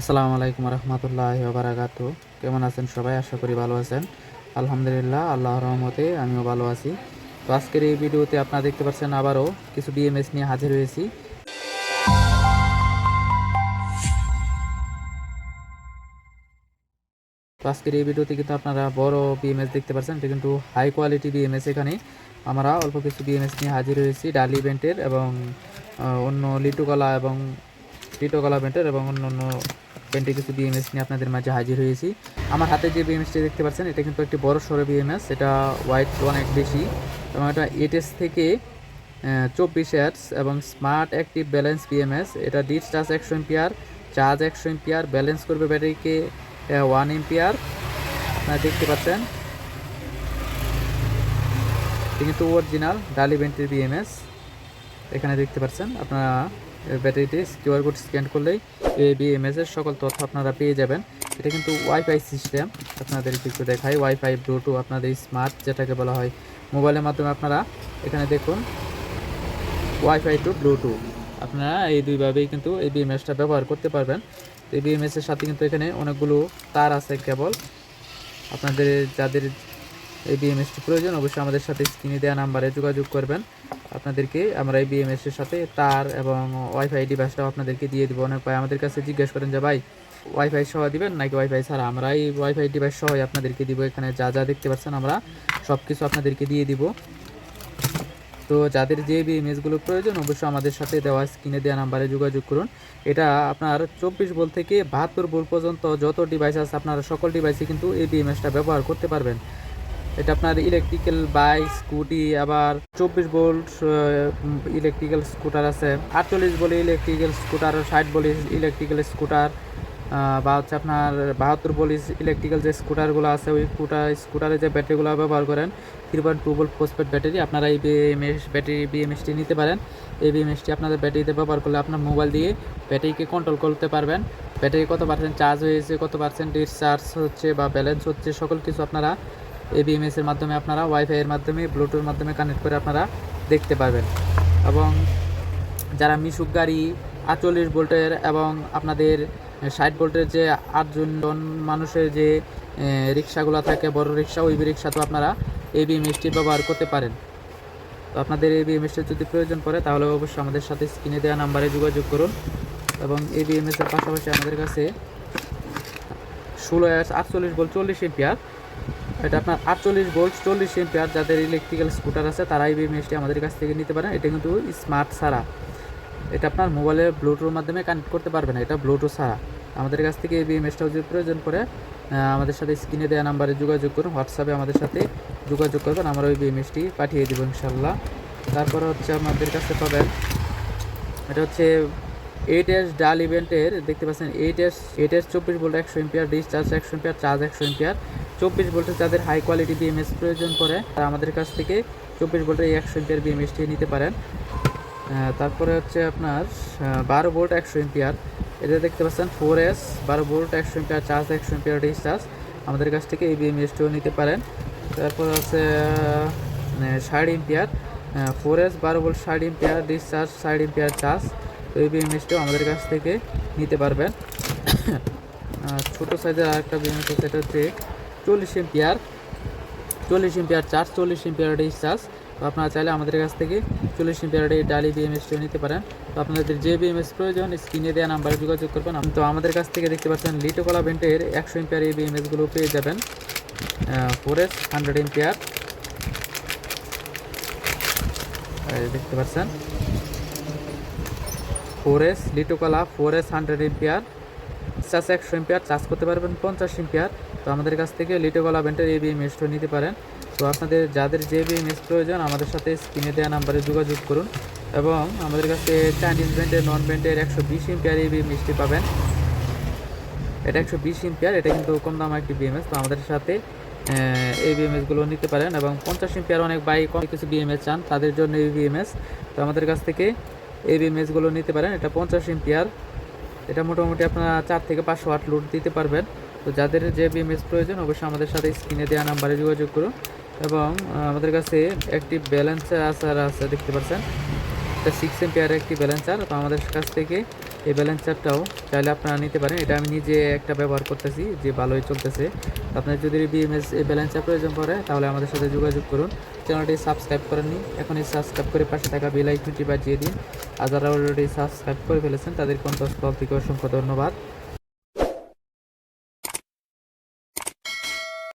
আসসালামু আলাইকুম রহমতুল্লাহ বারাকাতু কেমন আছেন সবাই? আশা করি ভালো আছেন। আলহামদুলিল্লাহ আল্লাহ রহমতে আমিও ভালো আছি। তো আজকের এই ভিডিওতে আপনারা দেখতে পাচ্ছেন আবারও কিছু বিএমএস নিয়ে হাজির হয়েছি। তো আজকের এই ভিডিওতে কিন্তু আপনারা বড় বিএমএস দেখতে পাচ্ছেন। এটা কিন্তু হাই কোয়ালিটি বিএমএস এখানে। আমরা অল্প কিছু বিএমএস নিয়ে হাজির হয়েছি। ডাল ইভেন্টের এবং অন্য লিটুকলা এবং, লিটুকলা ইভেন্টের এবং অন্য অন্য কিছু বিএমএস নিয়ে আপনাদের মাঝে হাজির হয়েছি। আমার হাতে যে বিএমএসটি দেখতে পাচ্ছেন, এটা কিন্তু একটি বড় সড়ো বিএমএস এটা ওয়াইট অনেক বেশি। এবং এটা এটেস থেকে চব্বিশ অ্যাডস এবং স্মার্ট অ্যাক্টিভ ব্যালেন্স বিএমএস এটা ডিট চার্জ একশো এম্পিয়ার চার্জ একশো এম্পিয়ার ব্যালেন্স করবে ব্যাটারিকে ওয়ান এম্পিয়ার আপনারা দেখতে পাচ্ছেন, এটা কিন্তু অরিজিনাল ডালি ভেন্টির বিএমএস এখানে দেখতে পাচ্ছেন, আপনারা ব্যাটারিতে কিউআর কোড স্ক্যান করলেই এই বিএমএস এর সকল তথ্য আপনারা পেয়ে যাবেন। এটা কিন্তু ওয়াইফাই সিস্টেম আপনাদেরকে একটু দেখাই। ওয়াইফাই ব্লুটুথ আপনাদের স্মার্ট যেটাকে বলা হয়। মোবাইলের মাধ্যমে আপনারা এখানে দেখুন ওয়াইফাই টু ব্লুটুথ আপনারা এই দুইভাবেই কিন্তু এই বিএমএসটা ব্যবহার করতে পারবেন। এই বিএমএস এর সাথে কিন্তু এখানে অনেকগুলো তার আছে কেবল। আপনাদের যাদের এই বিএমএসটি প্রয়োজন, অবশ্যই আমাদের সাথে স্ক্রিনে দেওয়া নাম্বারে যোগাযোগ করবেন। আপনাদেরকে আমরা এই বিএমএস এর সাথে তার এবং ওয়াইফাই ডিভাইসটাও আপনাদেরকে দিয়ে দিব। অনেক ভাই আমাদের কাছে জিজ্ঞেস করেন যে, ভাই ওয়াইফাই সহ দিবেন নাকি ওয়াইফাই ছাড়া? আমরা এই ওয়াইফাই ডিভাইস সহই আপনাদেরকে দিব। এখানে যা যা দেখতে পাচ্ছেন আমরা সব কিছু আপনাদেরকে দিয়ে দিব। তো যাদের যে বিএমএসগুলো প্রয়োজন, অবশ্যই আমাদের সাথে দেওয়া স্ক্রিনে দেওয়া নাম্বারে যোগাযোগ করুন। এটা আপনার চব্বিশ ভোল্ট থেকে বাহাত্তর ভোল্ট পর্যন্ত যত ডিভাইস আছে, আপনারা সকল ডিভাইসে কিন্তু এই বিএমএসটা ব্যবহার করতে পারবেন। এটা আপনার ইলেকট্রিক্যাল বাইক স্কুটি আবার চব্বিশ ভোল্ট ইলেকট্রিক্যাল স্কুটার আছে, আটচল্লিশ বলে ইলেকট্রিক্যাল স্কুটার ষাট বলে ইলেকট্রিক্যাল স্কুটার বা হচ্ছে আপনার বাহাত্তর বলি ইলেকট্রিক্যাল যে স্কুটারগুলো আছে, ওই স্কুটার স্কুটারে যে ব্যাটারিগুলো ব্যবহার করেন three point two volt phosphate battery আপনারা এই বিএমএস ব্যাটারি বিএমএসটি নিতে পারেন। এই বিএমএসটি আপনাদের ব্যাটারিতে ব্যবহার করলে আপনার মোবাইল দিয়ে ব্যাটারিকে কন্ট্রোল করতে পারবেন। ব্যাটারি কত পার্সেন্ট চার্জ হয়েছে, কত পার্সেন্ট ডিসচার্জ হচ্ছে বা ব্যালেন্স হচ্ছে, সকল কিছু আপনারা এই বিএমএস এর মাধ্যমে আপনারা ওয়াইফাই এর মাধ্যমে ব্লুটুথের মাধ্যমে কানেক্ট করে আপনারা দেখতে পারবেন। এবং যারা মিশুক গাড়ি, আটচল্লিশ ভোল্টের এবং আপনাদের ষাট ভোল্টের যে আটজন জন মানুষের যে রিক্সাগুলো থাকে, বড় রিক্সা, ওই রিক্সাতেও আপনারা এই বিএমএসটি ব্যবহার করতে পারেন। তো আপনাদের এই বিএমএসটির যদি প্রয়োজন পড়ে, তাহলে অবশ্যই আমাদের সাথে স্ক্রিনে দেওয়া নাম্বারে যোগাযোগ করুন। এবং এই বিএমএস এর পাশাপাশি আমাদের কাছে ষোলো আটচল্লিশ ভোল্ট চল্লিশ এম্পিয়ার এটা আপনার আটচল্লিশ ভোল্ট, চল্লিশ এম্পিয়ার যাদের ইলেকট্রিক্যাল স্কুটার আছে তারা এই বিএমএসটি আমাদের কাছ থেকে নিতে পারেন। এটা কিন্তু স্মার্ট ছাড়া। এটা আপনার মোবাইলে ব্লুটুথের মাধ্যমে কানেক্ট করতে পারবে না, এটা ব্লুটুথ ছাড়া। আমাদের কাছ থেকে এই বিএমএসটাও যদি প্রয়োজন পড়ে আমাদের সাথে স্ক্রিনে দেওয়া নাম্বারে যোগাযোগ করুন হোয়াটসঅ্যাপে আমাদের সাথে যোগাযোগ করবেন আমরা ওই বিএমএসটি পাঠিয়ে দেবো ইনশাল্লাহ তারপরে হচ্ছে আমাদের কাছে পাবেন, এটা হচ্ছে এইট এস ডাল ইভেন্টের দেখতে পাচ্ছেন এইট এস এইট এস চব্বিশ ভোল্ট একশো এম্পিয়ার ডিসচার্জ একশো এম্পিয়ার চার্জ একশো এম্পিয়ার। চব্বিশ ভোল্টের যাদের হাই কোয়ালিটি বিএমএস প্রয়োজন পড়ে, তারা আমাদের কাছ থেকে চব্বিশ ভোল্টের এই একশো এম্পিয়ার বিএমএসটি নিতে পারেন। তারপরে হচ্ছে আপনার বারো ভোল্ট একশো এম্পিয়ার এটা দেখতে পাচ্ছেন ফোর এস বারো ভোল্ট একশো এম্পিয়ার চার্জ একশো এম্পিয়ার ডিসচার্জ আমাদের কাছ থেকে এই বিএমএসটিও নিতে পারেন। তারপর আছে ষাট এম্পিয়ার ফোর এস বারো ভোল্ট ষাট এম্পিয়ার ডিসচার্জ ষাট এম্পিয়ার চার্জ তো এই বিএমএসটিও আমাদের কাছ থেকে নিতে পারবেন। ছোটো সাইজের আরেকটা বিএমএস সেটা হচ্ছে চল্লিশ এম্পিয়ার চল্লিশ এম্পিয়ার চার্জ চল্লিশ এম্পিয়ার ডিসচার্জ তো আপনারা চাইলে আমাদের কাছ থেকে চল্লিশ এম্পিয়ার ডালি বিএমএসটিও নিতে পারেন। তো আপনাদের যে বিএমএস প্রয়োজন, স্ক্রিনে দেওয়া নাম্বারে যোগাযোগ করবেন। তো আমাদের কাছ থেকে দেখতে পাচ্ছেন লিটোকলা ভেন্টের একশো এম্পিয়ার এই বিএমএসগুলো পেয়ে যাবেন। ফোর এস হান্ড্রেড এম্পিয়ার দেখতে পাচ্ছেন। Four S লিটোকলা four S hundred ampere charge একশো এম্পিয়ার চার্জ করতে পারবেন পঞ্চাশ এম্পিয়ার তো আমাদের কাছ থেকে লিটো লিটোকলা ভেন্টের এই বিএমএসটা নিতে পারেন। তো আপনাদের যাদের যে বিএমএস প্রয়োজন, আমাদের সাথে স্ক্রিনে দেওয়া নাম্বারে যোগাযোগ করুন এবং আমাদের কাছে চাইনিজ ব্যান্ডের নন ব্যান্ডের একশো বিশ এম্পিয়ার এই বিএমএসটি পাবেন। এটা একশো বিশ এম্পিয়ার এটা কিন্তু কম দাম একটি বিএমএস তো আমাদের সাথে এই বিএমএসগুলো নিতে পারেন এবং পঞ্চাশ এম্পিয়ার অনেক বাইক অনেক কিছু বিএমএস চান, তাদের জন্য এই বিএমএস তো আমাদের কাছ থেকে এই বিএমএসগুলো নিতে পারেন। এটা পঞ্চাশ এম্পিয়ার এটা মোটামুটি আপনারা চার থেকে পাঁচশো আট লোড দিতে পারবেন। তো যাদের যে বিএমএস প্রয়োজন, অবশ্যই আমাদের সাথে স্ক্রিনে দেওয়া নাম্বারে যোগাযোগ করুন এবং আমাদের কাছে একটি ব্যালেন্সার আসার আছে দেখতে পাচ্ছেন। এটা সিক্স এম্পিয়ার একটি ব্যালেন্সার, তো আমাদের কাছ থেকে এই ব্যালেন্স চার্টটাও চাইলে আপনারা নিতে পারেন। এটা আমি নিজে একটা ব্যবহার করতেছি, যে ভালোই চলতেছে। আপনার যদি বিএমএস এই ব্যালেন্স চার্ট প্রয়োজন পড়ে, তাহলে আমাদের সাথে যোগাযোগ করুন। চ্যানেলটি সাবস্ক্রাইব করেননি, এখনই সাবস্ক্রাইব করে পাশে থাকা বেল আইকনটি বাজিয়ে দিন। আর যারা অলরেডি সাবস্ক্রাইব করে ফেলেছেন, তাদেরকে অন্তঃস্থল থেকে অসংখ্য ধন্যবাদ।